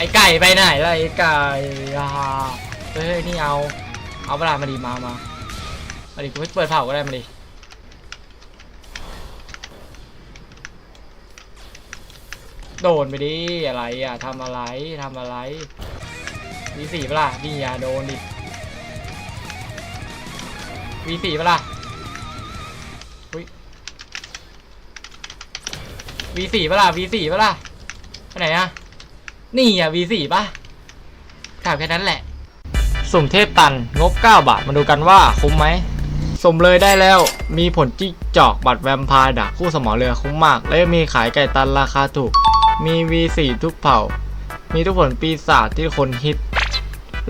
ไอ้ไก่ไปไหนล่ะไอ้ไก่อ่าเฮ้ยนี่เอา เอาเวลามาดิมามามาดิกูไม่เปิดเผาก็ได้มาดิโดนไปดิอะไรอะทำอะไรทำอะไรวีสี่เปะล่านี่อย่าโดนดิวีสี่เปะล่าอุ้ยวีสี่เปะล่าวีสี่เปะล่าไปไหนอะ นี่อะวีสี่ป่ะถามแค่นั้นแหละ สุ่มเทพตันงบ 9 บาท มาดูกันว่าคุ้มไหมสุ่มเลยได้แล้วมีผลจิ๊กจอกบัตรแวมไพร์ดักคู่สมอเรือคุ้มมาก และยังมีขายไก่ตันราคาถูก มี V4 ทุกเผ่า มีทุกผลปีศาจที่คนฮิต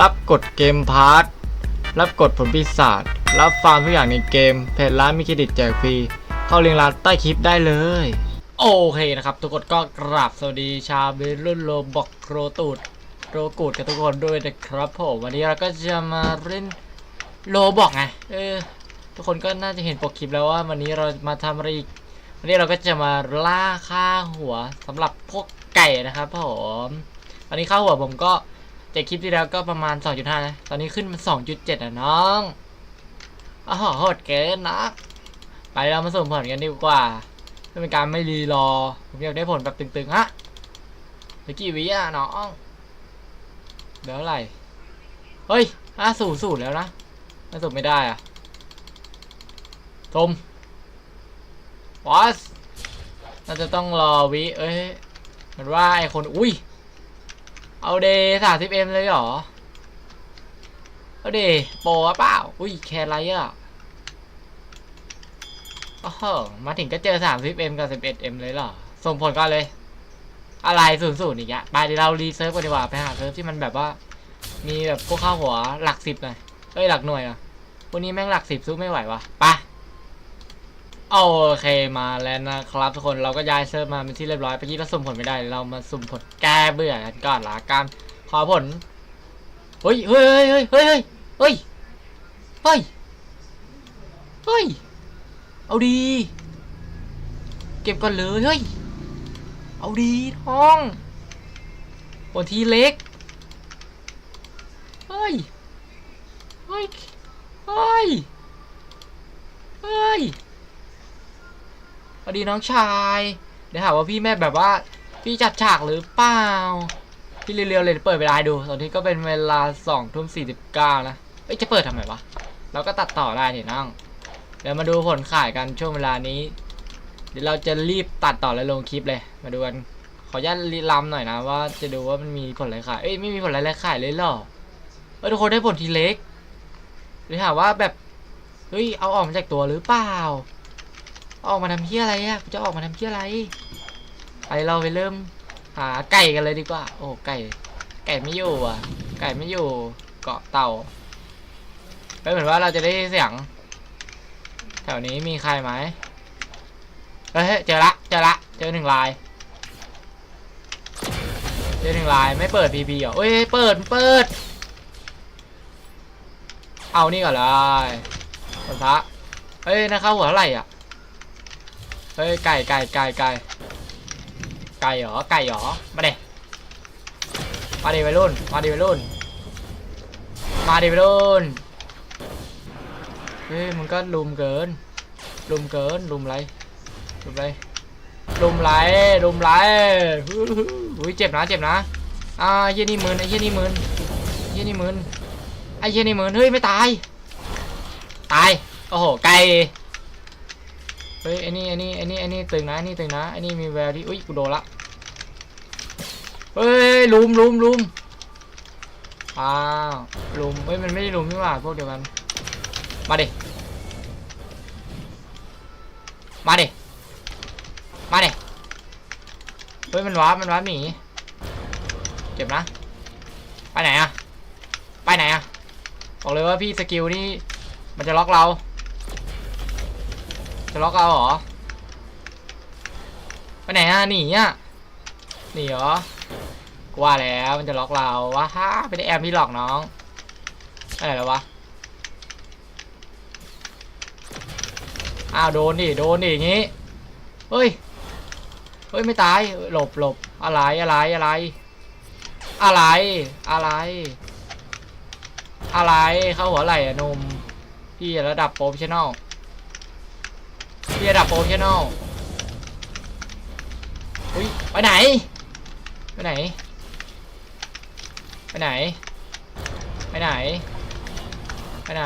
รับกดเกมพาร์ทรับกดผลปีศาจรับฟาร์มทุกอย่างในเกม เพจร้านมีเครดิตแจกฟรี เข้าลิงก์ร้านใต้คลิปได้เลย โอเคนะครับ ทุกคนก็กราบสวัสดีชาวเบรุ่นโลบอกโรตูดโรกูดกับทุกคนด้วยนะครับผมวันนี้เราก็จะมาเล่นโลบอกไงเออทุกคนก็น่าจะเห็นปกคลิปแล้วว่าวันนี้เรามาทำอะไรอีกวันนี้เราก็จะมาล่าค่าหัวสำหรับพวกไก่นะครับผมวันนี้ค่าหัวผมก็จากคลิปที่แล้วก็ประมาณ 2.5นะตอนนี้ขึ้นมา 2.7อะน้องอ้าวโหดเกินนะไปเรามาสุ่มผลกันดีกว่า เพื่อเป็นการไม่รีรอ ผมอยากได้ผลแบบตึงๆฮะเหลือกี่วิอะน้องเหลืออะไรเฮ้ยห้าสูสูแล้วนะห้าสูไม่ได้อะชมวอสน่าจะต้องรอวิเอ้ยเหมือนว่าไอคนอุ้ยเอาเดย์สามสิบเอ็มเลยเหรอ เอาเดย์โปรวะเปล่า อุ้ยแคร์ไรอะ โอ้โหมาถึงก็เจอสามสิบเอ็มกับสิบเอ็ดเอ็มเลยเหรอ ส่งผลก่อนเลย อะไรศูนย์ศูนย์อีกอะไปเดี๋ยวเรารีเซิร์ฟกันดีกว่า ไปหาเซิร์ฟที่มันแบบว่า มีแบบพวกข้าวหัวหลักสิบหน่อยเอ้ยหลักหน่วยอะพวกนี้แม่งหลักสิบสู้ไม่ไหววะไปโอเคมาแล้วนะครับทุกคนเราก็ย้ายเซิร์ฟมาเป็นที่เรียบร้อยเมื่อกี้เราสุ่มผลไม่ได้ เรามาสุ่มผลแก้เบื่อกันก่อนละกันขอผลเฮ้ยเฮ้ยเฮ้ยเฮ้ยเฮ้ยเฮ้ยเฮ้ยเฮ้ย เอาดี เก็บก่อนเลยเฮ้ย เอาดีท้องบนทีเล็ก เฮ้ย เฮ้ย เฮ้ย เฮ้ยสวัสดีน้องชาย เดี๋ยวหาว่าพี่แม่แบบว่า พี่จัดฉากหรือเปล่า พี่เร็วๆเลยเปิดเวลาดู ตอนนี้ก็เป็นเวลาสองทุ่มสี่สิบเก้านะเอ้ยจะเปิดทำไมวะ เราก็ตัดต่อได้นี่น้อง เดี๋ยวมาดูผลขายกันช่วงเวลานี้ เดี๋ยวเราจะรีบตัดต่อและลงคลิปเลย มาดูกัน ขออนุญาตรีลัมหน่อยนะว่าจะดูว่ามันมีผลอะไรขาย เอ้ยไม่มีผลอะไรขายเลยหรอเออทุกคนได้ผลทีเล็กหรือถามว่าแบบ เฮ้ยเอาออกมาจากตัวหรือเปล่า ออกมาทำเพี้ยอะไรอะจะออกมาทำเพี้ยอะไรไปเราไปเริ่มหาไก่กันเลยดีกว่า โอ้ไก่ ไก่ไม่อยู่อะ ไก่ไม่อยู่เกาะเต่าเฮ้ยเหมือนว่าเราจะได้เสียง ถวนี้มีใครไหมเฮ้ยเจอละเจอละเจอหนึ่งลายเจอหนึ่งลายไม่เปิดพีพีเหรอเอ้ยเปิดเปิด เอานี่ก่อนเลยผลพระเฮ้ยนะข้าวหัวเท่าไรอะเฮ้ยไก่ไก่ไก่ไก่ไก่เหรอไก่เหรอมาเดมาดิวัยรุ่นมาดิวัยรุ่นมาดิวัยรุ่น เฮ้ยมันก็ลุมเกิน ลุมเกิน ลุมไร ลุมไร ลุมไร ลุมไรฮู้ฮู้อุ้ยเจ็บนะ เจ็บนะ อ่าเฮียนี่มืนไอ้เฮียนี่มืนเฮียนี่มืนไอ้เฮียนี่มืนเฮ้ยไม่ตาย ตาย โอ้โห ไก่เฮ้ยไอ้นี่ไอ้นี่ไอ้นี่ไอ้นี่ตึงนะไอ้นี่ตึงนะไอ้นี่มีแววที่อุ้ยกูโดนละ เฮ้ยลุมลุมลุมอ้าวลุมเฮ้ยมันไม่ได้ลุมนี่หว่าพวกเดียวกัน มาดิ มาดิ มาดิ เฮ้ยมันว้ามันว้าหมีเจ็บนะ ไปไหนอะไปไหนอะบอกเลยว่าพี่สกิลนี่มันจะล็อกเรา จะล็อกเราเหรอ ไปไหนอะหนีอะหนีเหรอกว่าแล้วมันจะล็อกเราว้าฮ่าไม่ได้แอมพี่หลอกน้องไปไหนแล้ววะ อ้าวโดนดิโดนดิอย่างงี้ เฮ้ย เฮ้ยไม่ตายหลบหลบอะไรอะไรอะไร อะไร อะไร อะไรเข้าหัวไหล่อะหนมพี่ระดับโปรเฟชชั่นอลพี่ระดับโปรเฟชชั่นอลอุ้ยไปไหน ไปไหน ไปไหน ไปไหน ไปไหน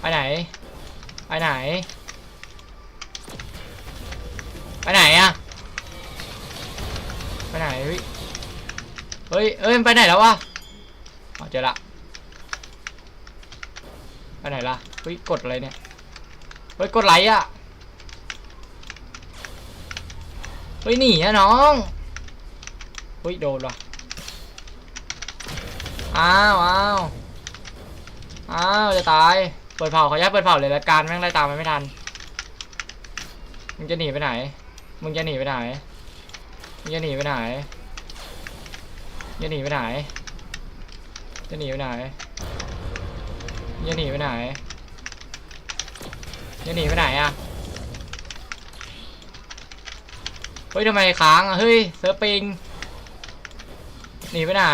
ไปไหน ไปไหน ไปไหนอะไปไหนเฮ้ยเฮ้ยเอ้ยไปไหนแล้ววะเจอละไปไหนล่ะเฮ้ยกดอะไรเนี่ยเฮ้ยกดไลค์อะเฮ้ยหนีอะน้องเฮ้ยโดนว่ะอ้าวอ้าวอ้าวจะตาย เปิดเผาขออนุญาตเปิดเผาเลยละกันแม่งไล่ตามมันไม่ทัน มึงจะหนีไปไหน มึงจะหนีไปไหน มึงจะหนีไปไหน จะหนีไปไหน จะหนีไปไหน จะหนีไปไหน จะหนีไปไหนอะเฮ้ยทำไมค้างอะเฮ้ยเซิร์ฟปิง หนีไปไหน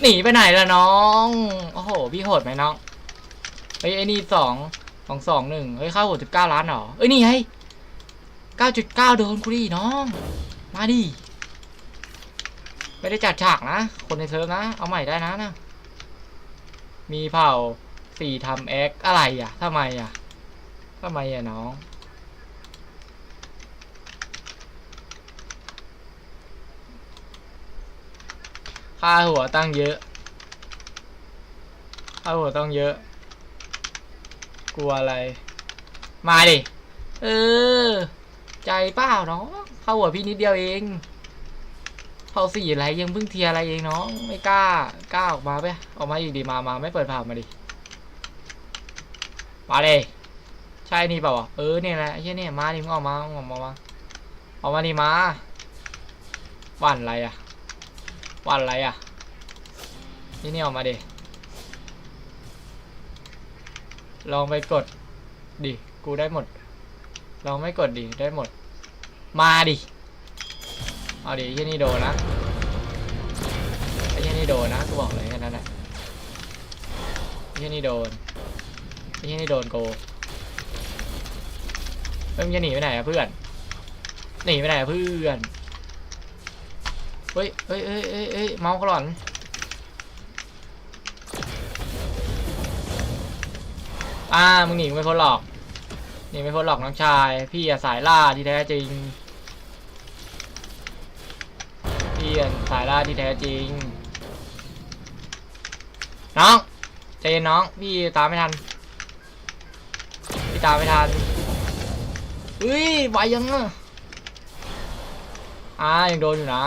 หนีไปไหนล่ะน้อง โอ้โห พี่โหดไหมน้อง เฮ้ยไอ้นี่สองสองสองหนึ่งเฮ้ยข้าหัวจุดเก้าล้านเหรอ เอ้ยนี่ไงเก้าจุดเก้าโดนกูดิน้อง มาดิ ไม่ได้จัดฉากนะ คนในเซิร์ฟนะ เอาใหม่ได้นะนะ มีเผ่าสี่ทำแอคอะไรอะทำไมอะทำไมอะน้อง ค่าหัวตั้งเยอะ ค่าหัวต้องเยอะ กลัวอะไร มาดิ เออ ใจเปล่าเนาะค่าหัวพี่นิดเดียวเองเผาสี่อะไรยังเพิ่งเทียอะไรเองน้องไม่กล้ากล้าออกมาไปออกมาอีกดีมามาไม่เปิดผ่ามาดิมาเลยใช่นี่เปล่าวะเออเนี่ยแหละไอ้เช่นเนี่ยมาดิมึงออกมางออกมามาออกมาดิมาหวันอะไรอะ วันอะไรอะนี่นี่ออกมาดิลองไปกดดิ กูได้หมด ลองไม่กดดิ ได้หมด มาดิ เอาดิไอ้เช่นี่โดนนะไอ้เช่นี่โดนนะ กูบอกเลยแค่นั้นแหละไอ้เช่นี่โดนไอ้เหี้ยนี่โดนโกเฮ้ยมึงจะหนีไปไหนอะเพื่อน หนีไปไหนอะเพื่อน เฮ้ยเฮ้ยเฮ้ยเฮ้ยเฮ้ยเมาส์เขาหลอนอ่ามึงหนีไม่พ้นหรอกหนีไม่พ้นหรอกน้องชาย พี่อะสายล่าที่แท้จริงพี่อะสายล่าที่แท้จริง น้องใจเย็นน้อง พี่ตามไม่ทัน พี่ตามไม่ทันเฮ้ยไหวยังอะอ่ายังโดนอยู่นะ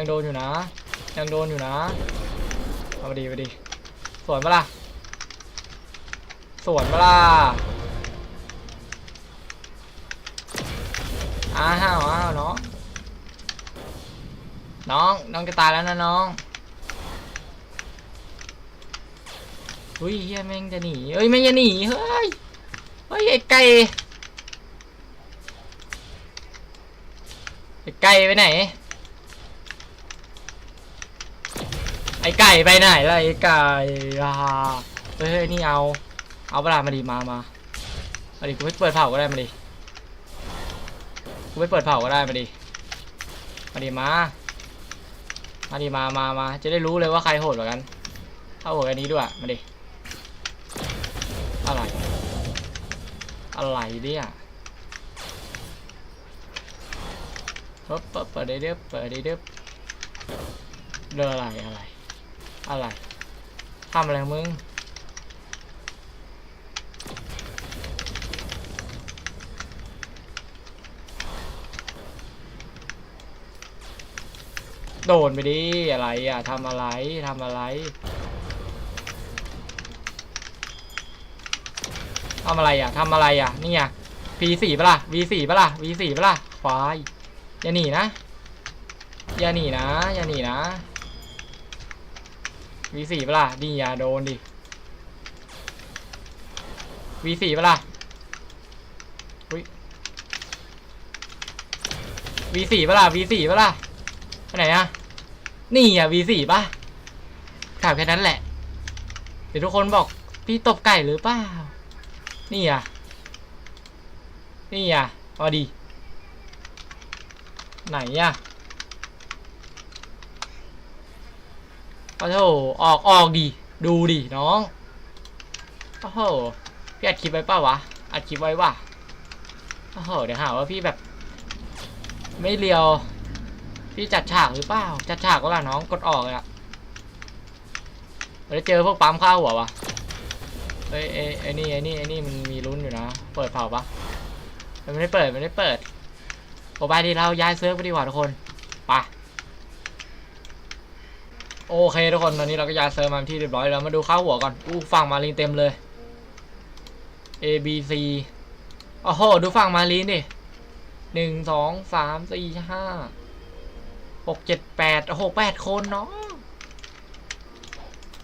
ยังโดนอยู่นะ ยังโดนอยู่นะ เอามาดีมาดีสวนปะล่ะสวนปะล่ะอ้าวอ้าวน้อง น้อง น้องจะตายแล้วนะน้องเฮ้ยเฮียแม่งจะหนีเฮ้ยไม่งจะหนีเฮ้ย เฮ้ยไอ้ไก่ไอ้ไก่ไปไหน อ้ไก่ไปไหนล่ะไอ้ไก่อ่าเฮ้ยนี่เอา เอาเวลามาดิมามามาดิกูไม่เปิดเผาก็ได้มาดิกูไม่เปิดเผาก็ได้มาดิมาดิมามาดิมามามาจะได้รู้เลยว่าใครโหดกว่ากันถ้าโหดกันนี้ด้วยมาดิอะไรอะไรเนี่ยเปิดเปิดเปิดเด้อเปิดด้เด้อเดินอะไรอะไร อะไรทำอะไรมึงโดนไปดิอะไรอะทำอะไรทำอะไรทำอะไรอะทำอะไรอะนี่อะ P4 ปะล่ะ V4 ปะล่ะ V4 ปะล่ะควายอย่าหนีนะอย่าหนีนะอย่าหนีนะ V4 ปะล่ะนี่อย่าโดนดิ V4 ปะล่ะอุ้ย V4 ปะล่ะ V4 ปะล่ะไปไหนอะนี่อะ V4 ปะถามแค่นั้นแหละ เดี๋ยวทุกคนบอกพี่ตบไก่หรือเปล่า นี่อะนี่อะเอาดี ไหนอะ โอ้โหออกออกดีดูดิน้องโอ้โหพี่อัดคลิปไว้เปล่าวะอัดคลิปไว้ว่ะโอ้โหเดี๋ยวหาว่าพี่แบบ ไม่เลียว พี่จัดฉากหรือเปล่าจัดฉากก็ล่ะน้องกดออกเลยอะไม่ได้เจอพวกปั๊มข้าวหัววะเอ้ยเอ้ยไอ้นี่ไอ้นี่ไอ้นี่มันมีลุ้นอยู่นะ เปิดเผาปะมันไม่ได้เปิดมันไม่ได้เปิดโอไปดีเราย้ายเซิร์ฟไปดีกว่าทุกคนไป โอเคทุกคนตอนนี้เราก็ย้ายเซิร์ฟมาที่เรียบร้อยแล้วมาดูข้าวหัวก่อนอู้ฝั่งมาลินเต็มเลย A B C โอ้โหดูฝั่งมาลินดิหนึ่งสองสามสี่ห้าหกเจ็ดแปดโอ้โหแปดคนเนาะ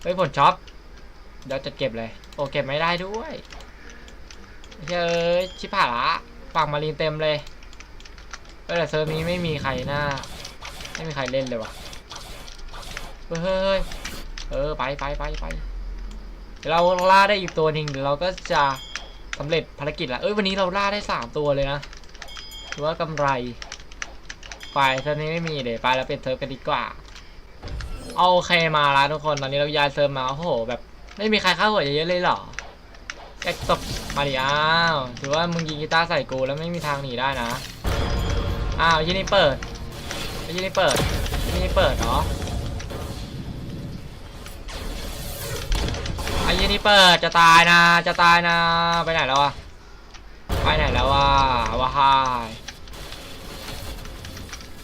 เฮ้ยผลช็อปเดี๋ยวจะเก็บเลย โอ้เก็บไม่ได้ด้วยเฮ้ยชิบหายละฝั่งมาลินเต็มเลยแต่เซิร์ฟนี้ไม่มีใครหน้า ไม่มีใครเล่นเลยวะเฮ้ย เฮ้ยเออไปไปไปไปเราล่าได้อีกตัวหนึ่งเดี๋ยวเราก็จะสำเร็จภารกิจละเอ้ยวันนี้เราล่าได้สามตัวเลยนะถือว่ากำไรไปเซิร์ฟนี้ไม่มีเดี๋ยวไปแล้วเป็นเซิร์ฟกันดีกว่าโอเคมาแล้วทุกคนตอนนี้เราย้ายเซิร์ฟมาโอ้โหแบบไม่มีใครเข้าหัวเยอะเลยเหรอแอคตบมาดิอ้าวถือว่ามึงยิงกีตาร์ใส่กูแล้วไม่มีทางหนีได้นะอ้าวยี่นี่เปิดยี่นี่เปิดยี่นี่เปิดเนาะ ไอ้ยี่เปิดจะตายนะ จะตายนะ ไปไหนแล้วอะไปไหนแล้ววะว้าฮาย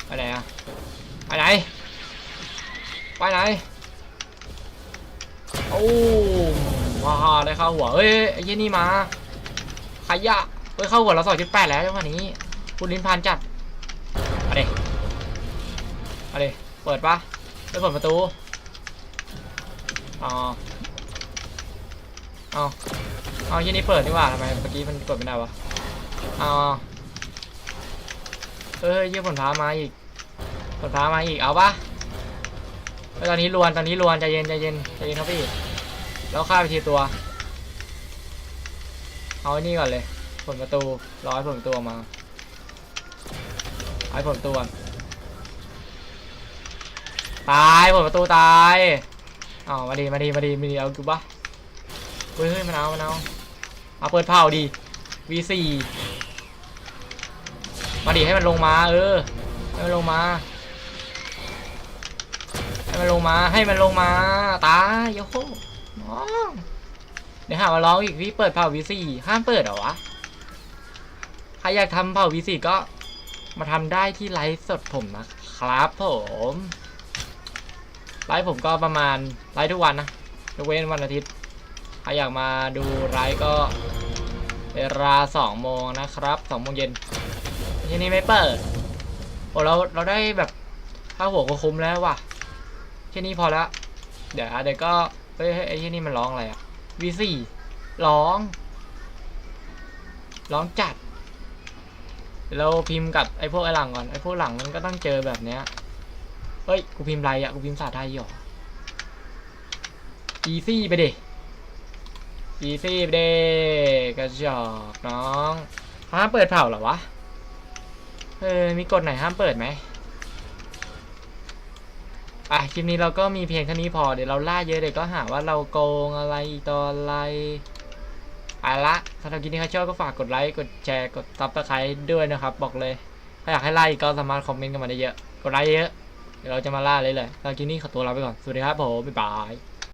ไปไหนอะไปไหนไปไหนโอ้ว้าฮาได้เข้าหัวเฮ้ยไอ้ยี่นี่มาขยะเฮ้ยเข้าหัวเราสองจุดแปดแล้วจังหวะนี้คุณลิ้นพันจัดเอาดิเอาดิเปิดปะไม่เปิดประตูอ๋อ เอาเอายี่นี่เปิดดีกว่าทำไมเมื่อกี้มันกดไม่ได้วะเอาเอ้ยยี่ผลพ้ามาอีกผลพ้ามาอีกเอาปะเฮ้ยตอนนี้ลวนตอนนี้ลวนใจเย็นใจเย็นใจเย็นครับพี่แล้วฆ่าไปทีตัว เอาไอ้นี่ก่อนเลยผลประตูรอให้ผลประตูออกมาเอาให้ผลประตูก่อนตายผลประตูตายเอามาดีมาดีมาดีมาดีเอากูปะ เฮ้ยเฮ้ยมันเอามันเอาเอาเปิดเผาดี V4 มาดีให้มันลงมา เออ ให้มันลงมา ให้มันลงมา ให้มันลงมา ตายโยโหน้องเดี๋ยวหามาร้องอีกพี่เปิดเผา V4 ห้ามเปิดเหรอวะ ใครอยากทำเผา V4 ก็มาทำได้ที่ไลฟ์สดผมนะครับผมไลฟ์ผมก็ประมาณไลฟ์ทุกวันนะยกเว้นวันอาทิตย์ ใครอยากมาดูไลฟ์ก็เวลาสองโมงนะครับสองโมงเย็นที่นี่ไม่เปิดโอ้เราเราได้แบบค่าหัวก็คุ้มแล้วว่ะแค่นี้พอละเดี๋ยวเดี๋ยวก็เฮ้ยไอ้ที่นี่มันร้องอะไรอะ V4 ร้อง ร้องจัด เราพิมพ์กับไอ้พวกไอ้หลังก่อนไอ้พวกหลังมันก็ต้องเจอแบบเนี้ยเฮ้ยกูพิมพ์ไรอะกูพิมพ์ภาษาไทยหรอ easy ไปเดิ easy ไปดิกระจอกน้องห้ามเปิดเผาเหรอวะ เออ มีกฎไหนห้ามเปิดไหมอะ คลิปนี้เราก็มีเพียงเท่นี้พอ เดี๋ยวเราล่าเยอะเดี๋ยวก็หาว่าเราโกงอะไรต่ออะไรเอาละถ้าทำคลิปนี้ใครชอบก็ฝากกดไลค์ กดแชร์ กดซับสไครต์ด้วยนะครับ บอกเลย ถ้าอยากให้ไล่ก็สามารถคอมเมนต์กันมาได้เยอะ กดไลค์เยอะ เดี๋ยวเราจะมาล่าเลยเลยตอนคลิปนี้ขอตัวลาไปก่อน สวัสดีครับผม บ๊ายบาย